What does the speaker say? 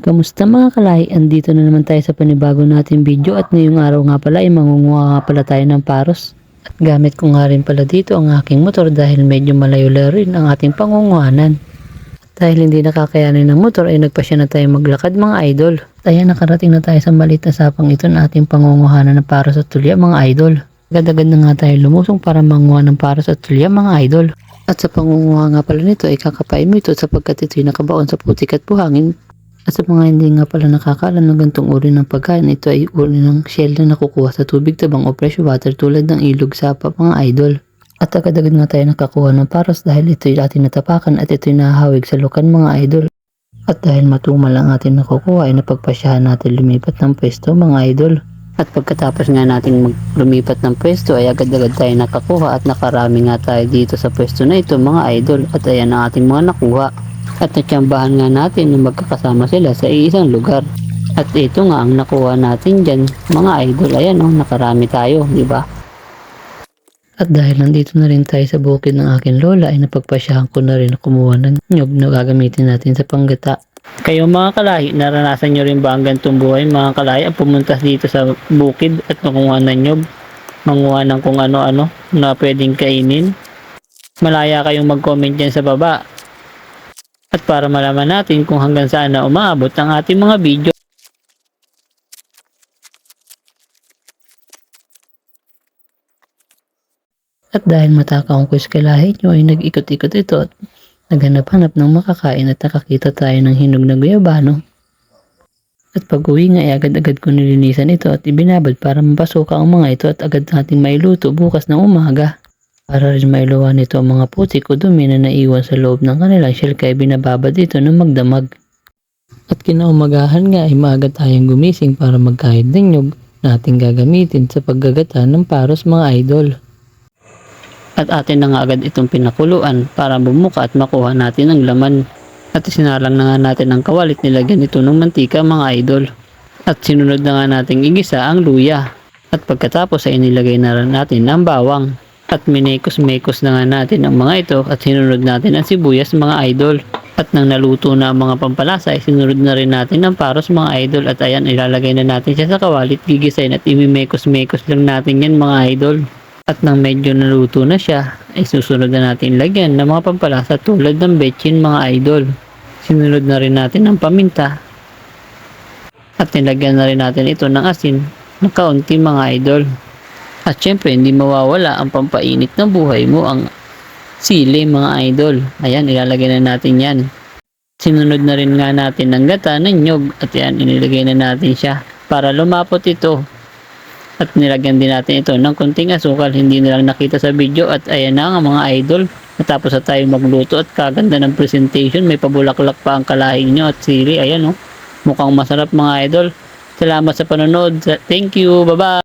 Kamusta mga kalahi? Andito na naman tayo sa panibago nating video at ngayong araw nga pala ay mangunguha nga pala tayo ng paros. At gamit ko nga rin pala dito ang aking motor dahil medyo malayo-layo rin ang ating pangunguhanan. Dahil hindi nakakayanin ng motor ay nagpasya na tayo maglakad mga idol. At ayan nakarating na tayo sa maliit na sapang ito na ating pangunguhanan ng paros at tulya mga idol. Agad-agad na nga tayo lumusong para manguha ng paros at tulya mga idol. At sa pangunguha nga pala nito ay kakapain mo ito sapagkat ito'y nakabaon sa putik at buhangin at sa mga hindi nga pala nakakalam ng gantong uri ng pagkain, ito ay uri ng shell na nakukuha sa tubig tabang o fresh water tulad ng ilog sapa mga idol. At agad-agad nga tayo nakakuha ng paros dahil ito'y ating natapakan at ito'y nahahawig sa lukan mga idol. At dahil matumal ang ating nakukuha ay napagpasyahan natin lumipat ng pwesto mga idol. At pagkatapos nga natin maglumipat ng pwesto ay agad-agad tayo nakakuha at nakarami nga tayo dito sa pwesto na ito mga idol at ayan ang ating mga nakuha. At natsambahan nga natin na magkakasama sila sa iisang lugar. At ito nga ang nakuha natin dyan, mga idol. Ayan oh, nakarami tayo, di ba? At dahil nandito na rin tayo sa bukid ng aking lola ay napagpasyahan ko na rin kumuha ng nyog na gagamitin natin sa panggata. Kayo mga kalahi, naranasan nyo rin ba ang gantong buhay mga kalahi ang pumunta dito sa bukid at makuha ng nyog? Manguha ng kung ano-ano na pwedeng kainin? Malaya kayong mag-comment dyan sa baba para malaman natin kung hanggang saan na umaabot ang ating mga video. At dahil matakaw ko sa kalahi nyo ay nag-ikot-ikot ito at naghanap-hanap ng makakain at nakakita tayo ng hinog na guyabano. At pag uwi nga ay agad-agad ko nilinisan ito at ibinabad para mapasuka ang mga ito at agad nating mailuto bukas ng umaga. Para rin mailuwan nito ang mga putik o dumi na naiwan sa loob ng kanilang shell kaya binababad ito ng magdamag. At kinaumagahan nga ay maaga tayong gumising para magkahid ng nyog na ating gagamitin sa paggagata ng paros mga idol. At atin na nga agad itong pinakuluan para bumuka at makuha natin ang laman. At sinalang na nga natin ang kawalit nilagyan ito ng mantika mga idol. At sinunod na nga nating igisa ang luya. At pagkatapos ay inilagay na rin natin ang bawang. At minekos-mekos na nga natin ang mga ito at sinunod natin ang sibuyas mga idol. At nang naluto na ang mga pampalasa ay sinunod na rin natin ang paros mga idol. At ayan ilalagay na natin siya sa kawalit gigisain at imimekos-mekos lang natin yan mga idol. At nang medyo naluto na siya, ay susunod na natin lagyan ng mga pampalasa tulad ng betchin mga idol. Sinunod na rin natin ang paminta. At nilagyan na rin natin ito ng asin ng kaunti mga idol. At syempre, hindi mawawala ang pampainit ng buhay mo ang sili mga idol. Ayan, ilalagay na natin yan. Sinunod na rin nga natin ng gata ng nyog at yan, inilagay na natin siya para lumapot ito. At nilagyan din natin ito ng kunting asukal, hindi na lang nakita sa video at ayan na nga mga idol. Natapos na tayo magluto at kaganda ng presentation, may pabulaklak pa ang kalahin nyo at sili, ayan oh. Mukhang masarap mga idol. Salamat sa panonood. Thank you, bye-bye!